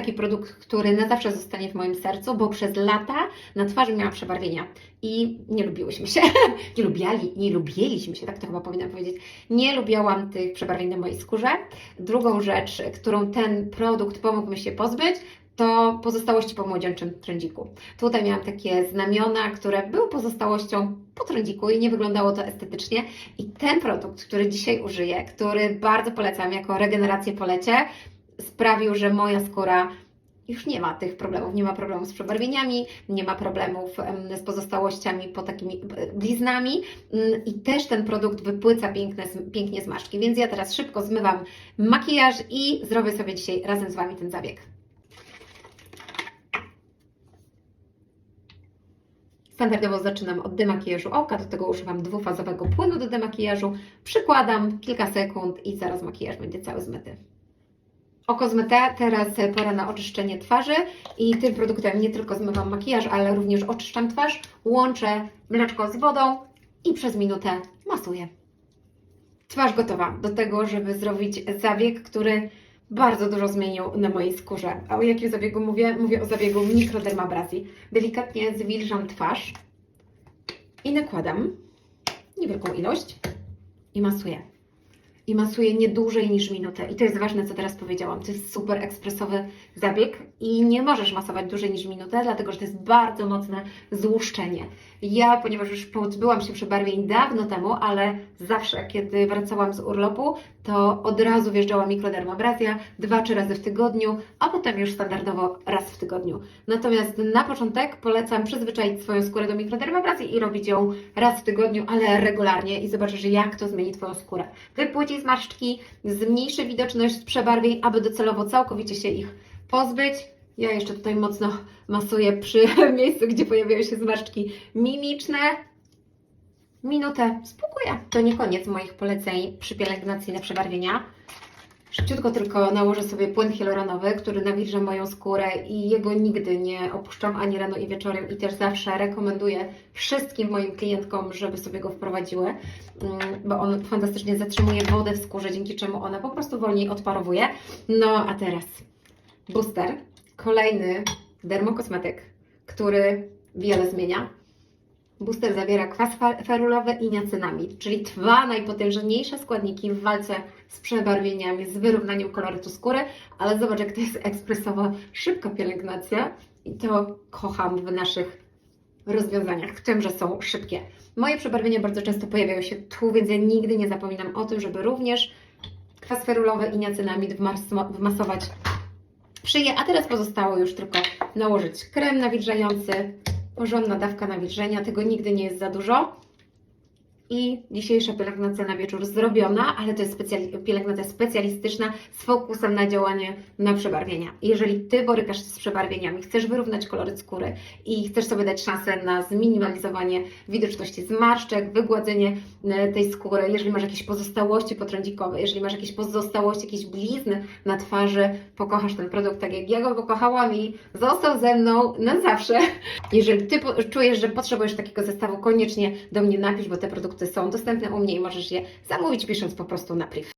taki produkt, który na zawsze zostanie w moim sercu, bo przez lata na twarzy miałam przebarwienia i nie lubiłyśmy się. nie lubiali, nie lubieliśmy się, tak to chyba powinnam powiedzieć. Nie lubiałam tych przebarwień na mojej skórze. Drugą rzecz, którą ten produkt pomógł mi się pozbyć, to pozostałości po młodzieńczym trędziku. Tutaj miałam takie znamiona, które były pozostałością po trędziku i nie wyglądało to estetycznie. I ten produkt, który dzisiaj użyję, który bardzo polecam jako regenerację po lecie, sprawił, że moja skóra już nie ma tych problemów. Nie ma problemów z przebarwieniami, nie ma problemów em, z pozostałościami po takimi bliznami Mm, i też ten produkt wypłyca piękne, pięknie zmarszczki. Więc ja teraz szybko zmywam makijaż i zrobię sobie dzisiaj razem z Wami ten zabieg. Standardowo zaczynam od demakijażu oka, do tego używam dwufazowego płynu do demakijażu. Przykładam kilka sekund i zaraz makijaż będzie cały zmyty. Oko zmyte, teraz pora na oczyszczenie twarzy i tym produktem nie tylko zmywam makijaż, ale również oczyszczam twarz, łączę mleczko z wodą i przez minutę masuję. Twarz gotowa do tego, żeby zrobić zabieg, który bardzo dużo zmienił na mojej skórze. A o jakim zabiegu mówię? Mówię o zabiegu mikrodermabrasji. Delikatnie zwilżam twarz i nakładam niewielką ilość i masuję. I masuję nie dłużej niż minutę. I to jest ważne, co teraz powiedziałam. To jest super ekspresowy zabieg i nie możesz masować dłużej niż minutę, dlatego że to jest bardzo mocne złuszczenie. Ja, ponieważ już pozbyłam się przebarwień dawno temu, ale zawsze, kiedy wracałam z urlopu, to od razu wjeżdżała mikrodermabrazja dwa, trzy razy w tygodniu, a potem już standardowo raz w tygodniu. Natomiast na początek polecam przyzwyczaić swoją skórę do mikrodermabrazji i robić ją raz w tygodniu, ale regularnie i zobaczysz, jak to zmieni Twoją skórę. Wypłyci zmarszczki, zmniejszy widoczność przebarwień, aby docelowo całkowicie się ich pozbyć. Ja jeszcze tutaj mocno masuję przy miejscu, gdzie pojawiają się zmarszczki mimiczne. Minutę spokój. To nie koniec moich poleceń przy pielęgnacji na przebarwienia. Szybciutko tylko nałożę sobie płyn hialuronowy, który nawilża moją skórę i jego nigdy nie opuszczam ani rano i wieczorem i też zawsze rekomenduję wszystkim moim klientkom, żeby sobie go wprowadziły, mm, bo on fantastycznie zatrzymuje wodę w skórze, dzięki czemu ona po prostu wolniej odparowuje. No a teraz booster, kolejny dermokosmetyk, który wiele zmienia. Booster zawiera kwas ferulowy i niacynamid, czyli dwa najpotężniejsze składniki w walce z przebarwieniami, z wyrównaniem kolorytu skóry, ale zobacz, jak to jest ekspresowa, szybka pielęgnacja. I to kocham w naszych rozwiązaniach, w tym, że są szybkie. Moje przebarwienia bardzo często pojawiają się tu, więc ja nigdy nie zapominam o tym, żeby również kwas ferulowy i niacynamid wmas- wmasować. W szyję, a teraz pozostało już tylko nałożyć krem nawilżający, porządna dawka nawilżenia, tego nigdy nie jest za dużo. I dzisiejsza pielęgnacja na wieczór zrobiona, ale to jest specjali- pielęgnacja specjalistyczna z fokusem na działanie na przebarwienia. Jeżeli Ty borykasz się z przebarwieniami, chcesz wyrównać koloryt skóry i chcesz sobie dać szansę na zminimalizowanie widoczności zmarszczek, wygładzenie e, tej skóry, jeżeli masz jakieś pozostałości potrądzikowe, jeżeli masz jakieś pozostałości, jakieś blizny na twarzy, pokochasz ten produkt tak jak ja go pokochałam i został ze mną na zawsze. Jeżeli Ty czujesz, że potrzebujesz takiego zestawu, koniecznie do mnie napisz, bo te produkty są dostępne u mnie i możesz je zamówić pisząc po prostu na priv.